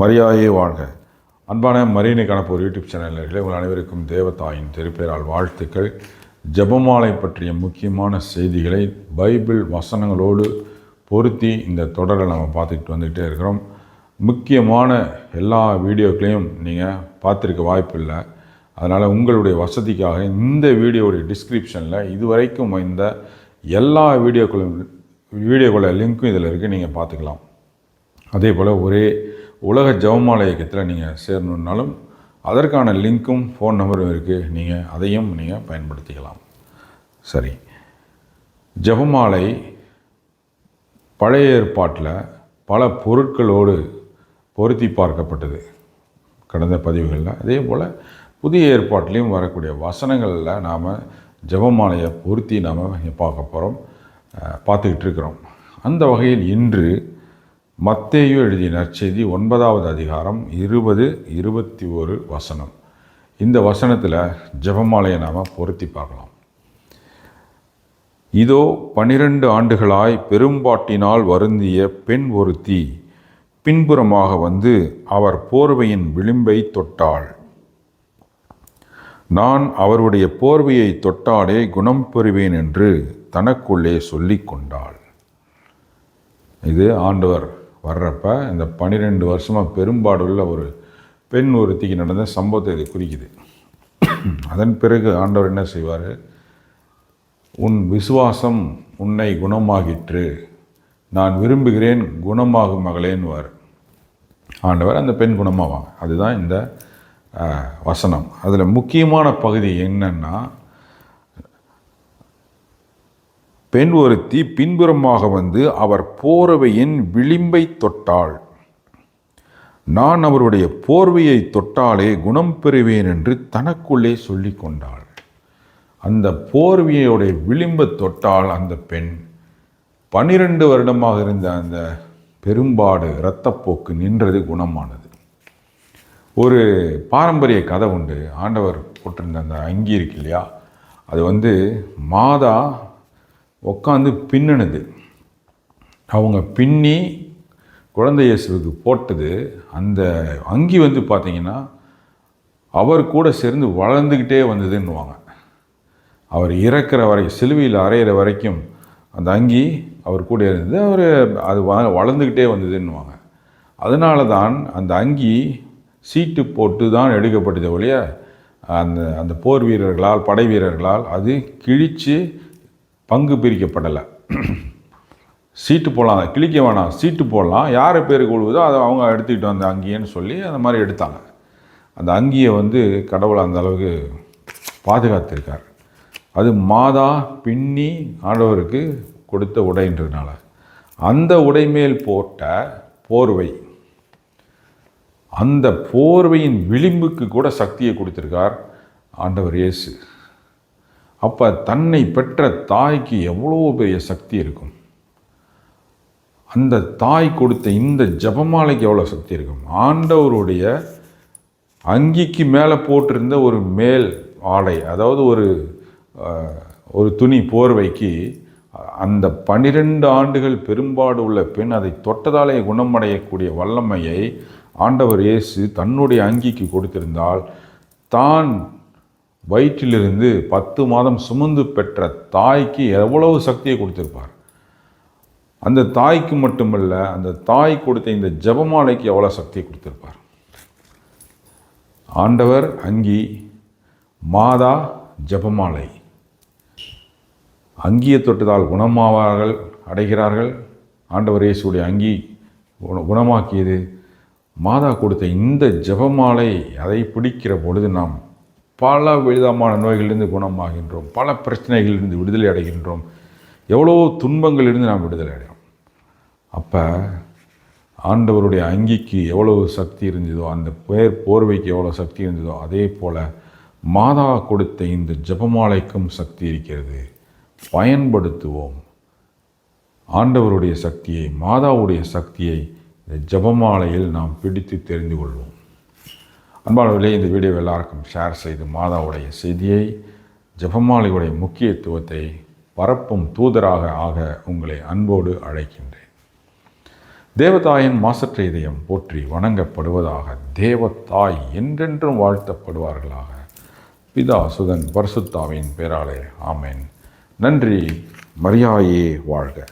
மரியாதையே வாழ்க. அன்பான மரியனை ஒரு யூடியூப் சேனலர்களே உங்கள் அனைவருக்கும் தேவதாயின் திருப்பேரால் வாழ்த்துக்கள். ஜெபமாலை பற்றிய முக்கியமான செய்திகளை பைபிள் வசனங்களோடு பொருத்தி இந்த தொடரை நம்ம பார்த்துக்கிட்டு வந்துக்கிட்டே இருக்கிறோம். முக்கியமான எல்லா வீடியோக்களையும் நீங்கள் பார்த்துருக்க வாய்ப்பு இல்லை அதனால் உங்களுடைய வசதிக்காக இந்த வீடியோவுடைய டிஸ்கிரிப்ஷனில் இதுவரைக்கும் இந்த எல்லா வீடியோக்களும் வீடியோக்களை லிங்க்கும் இதில் இருக்குது நீங்கள் பார்த்துக்கலாம். அதே போல் ஒரே உலக ஜெபமாலை இயக்கத்தில் நீங்கள் சேரணுன்னாலும் அதற்கான லிங்க்கும் ஃபோன் நம்பரும் இருக்குது நீங்கள் அதையும் நீங்கள் பயன்படுத்திக்கலாம். சரி. ஜெபமாலை பழைய ஏற்பாட்டில் பல பொருட்களோடு பொருத்தி பார்க்கப்பட்டது. கடந்த பதிவுகளில். அதே போல் புதிய ஏற்பாட்டிலையும் வரக்கூடிய வசனங்களில் நாம் ஜபமாலையை பொருத்தி நாம் பார்க்க போகிறோம் பார்த்துக்கிட்டு இருக்கிறோம். அந்த வகையில் இன்று மத்தேயு எழுதிய நற்செய்தி ஒன்பதாவது அதிகாரம் இருபது இருபத்தி ஒரு வசனம். இந்த வசனத்தில் ஜெபமாலையை நாம் பொருத்தி பார்க்கலாம். இதோ பனிரெண்டு ஆண்டுகளாய் பெரும்பாட்டினால் வருந்திய பெண் ஒருத்தி பின்புறமாக வந்து அவர் போர்வையின் விளிம்பை தொட்டாள். நான் அவருடைய போர்வையை தொட்டாலே குணம் பெறுவேன் என்று தனக்குள்ளே சொல்லி கொண்டாள். இது ஆண்டவர் வர்றப்ப இந்த பன்னிரெண்டு வருஷமாக பெரும்பாடுள்ள ஒரு பெண் ஒருத்திக்கு நடந்த சம்பவத்தை இது குறிக்குது. அதன் பிறகு ஆண்டவர் என்ன செய்வார்? உன் விசுவாசம் உன்னை குணமாகிற்று. நான் விரும்புகிறேன் குணமாகும் மகளேன்னுவார் ஆண்டவர் அந்த பெண் குணமாவாங்க. அதுதான் இந்த வசனம். அதில் முக்கியமான பகுதி என்னென்னா பெண் ஒருத்தி பின்புறமாக வந்து அவர் போர்வையின் விளிம்பை தொட்டாள். நான் அவருடைய போர்வையை தொட்டாலே குணம் பெறுவேன் என்று தனக்குள்ளே சொல்லி கொண்டாள். அந்த போர்வையோடைய விளிம்பை தொட்டால் அந்த பெண். பன்னிரண்டு வருடமாக இருந்த அந்த பெரும்பாடு இரத்தப்போக்கு நின்றது குணமானது. ஒரு பாரம்பரிய கதை உண்டு. ஆண்டவர் போட்டிருந்த அந்த அங்கி இருக்கு இல்லையா? அது வந்து மாதா உட்காந்து பின்னினது. அவங்க பின்னி குழந்தை இயேசுக்கு போட்டது. அந்த அங்கி வந்து பார்த்தீங்கன்னா அவர் கூட சேர்ந்து வளர்ந்துக்கிட்டே வந்ததுன்னுவாங்க. அவர் இறக்குற வரை சிலுவையில் அறையிற வரைக்கும் அந்த அங்கி அவர் கூட இருந்தது. அவர் அது வ- வளர்ந்துக்கிட்டே வந்ததுன்னுவாங்க. அதனால தான் அந்த அங்கி சீட்டு போட்டு தான் எடுக்கப்பட்டது ஒழிய அந்த அந்த போர் வீரர்களால் படை வீரர்களால் அது கிழித்து பங்கு பிரிக்கப்படலை. சீட்டு போடலாம் கிழிக்க வேணாம் சீட்டு போடலாம். யார் பேருக்கு உழுவுதோ அதை அவங்க எடுத்துக்கிட்டு வந்த அங்கேன்னு சொல்லி அந்த மாதிரி எடுத்தாங்க. அந்த அங்கியை வந்து கடவுள் அந்த அளவுக்கு பாதுகாத்திருக்கார். அது மாதா பின்னி ஆண்டவருக்கு கொடுத்த உடைன்றதுனால அந்த உடைமேல் போட்ட போர்வை அந்த போர்வையின் விளிம்புக்கு கூட சக்தியை கொடுத்துருக்கார் ஆண்டவர் இயேசு. அப்போ தன்னை பெற்ற தாய்க்கு எவ்வளோ பெரிய சக்தி இருக்கும்? அந்த தாய் கொடுத்த இந்த ஜெபமாலைக்கு எவ்வளோ சக்தி இருக்கும்? ஆண்டவருடைய அங்கிக்கு மேலே போட்டிருந்த ஒரு மேல் ஆடை அதாவது ஒரு ஒரு துணி போர்வைக்கு அந்த பன்னிரெண்டு ஆண்டுகள் பெரும்பாடு உள்ள பெண் அதை தொட்டதாலே குணமடையக்கூடிய வல்லமையை ஆண்டவர் இயேசு தன்னுடைய அங்கிக்கு கொடுத்திருந்தால் தான் வயிற்றிலிருந்து பத்து மாதம் சுமந்து பெற்ற தாய்க்கு எவ்வளவு சக்தியை கொடுத்துருப்பார்? அந்த தாய்க்கு மட்டுமல்ல அந்த தாய் கொடுத்த இந்த ஜெபமாலைக்கு எவ்வளோ சக்தியை கொடுத்துருப்பார்? ஆண்டவர் அங்கி மாதா ஜெபமாலை. அங்கியை தொட்டதால் குணமாவார்கள் அடைகிறார்கள். ஆண்டவர் இயேசுடைய அங்கி குணமாக்கியது. மாதா கொடுத்த இந்த ஜெபமாலை அதை பிடிக்கிற பொழுது நாம் பல விதமான நோய்களிலிருந்து குணமாகின்றோம். பல பிரச்சனைகளிலிருந்து விடுதலை அடைகின்றோம். எவ்வளோ துன்பங்களிலிருந்து நாம் விடுதலை அடைகிறோம். அப்போ ஆண்டவருடைய அங்கிக்கு எவ்வளவு சக்தி இருந்ததோ அந்த பேர் போர்வைக்கு எவ்வளோ சக்தி இருந்ததோ அதே போல் மாதா கொடுத்த இந்த ஜெபமாலைக்கும் சக்தி இருக்கிறது. பயன்படுத்துவோம். ஆண்டவருடைய சக்தியை மாதாவுடைய சக்தியை இந்த ஜெபமாலையில் நாம் பிடித்து தெரிந்து கொள்வோம். அன்பானவர்களே இந்த வீடியோ எல்லாருக்கும் ஷேர் செய்து மாதாவுடைய செய்தியை ஜபமாலையுடைய முக்கியத்துவத்தை பரப்பும் தூதராக ஆக உங்களை அன்போடு அழைக்கின்றேன். தேவதாயின் மாசற்ற இதயம் போற்றி வணங்கப்படுவதாக தேவதாய் என்றென்றும் வாழ்த்தப்படுவார்களாக. பிதா சுதன் பர்சுத்தாவின் பேராலே ஆமேன். நன்றி மரியாயே வாழ்க.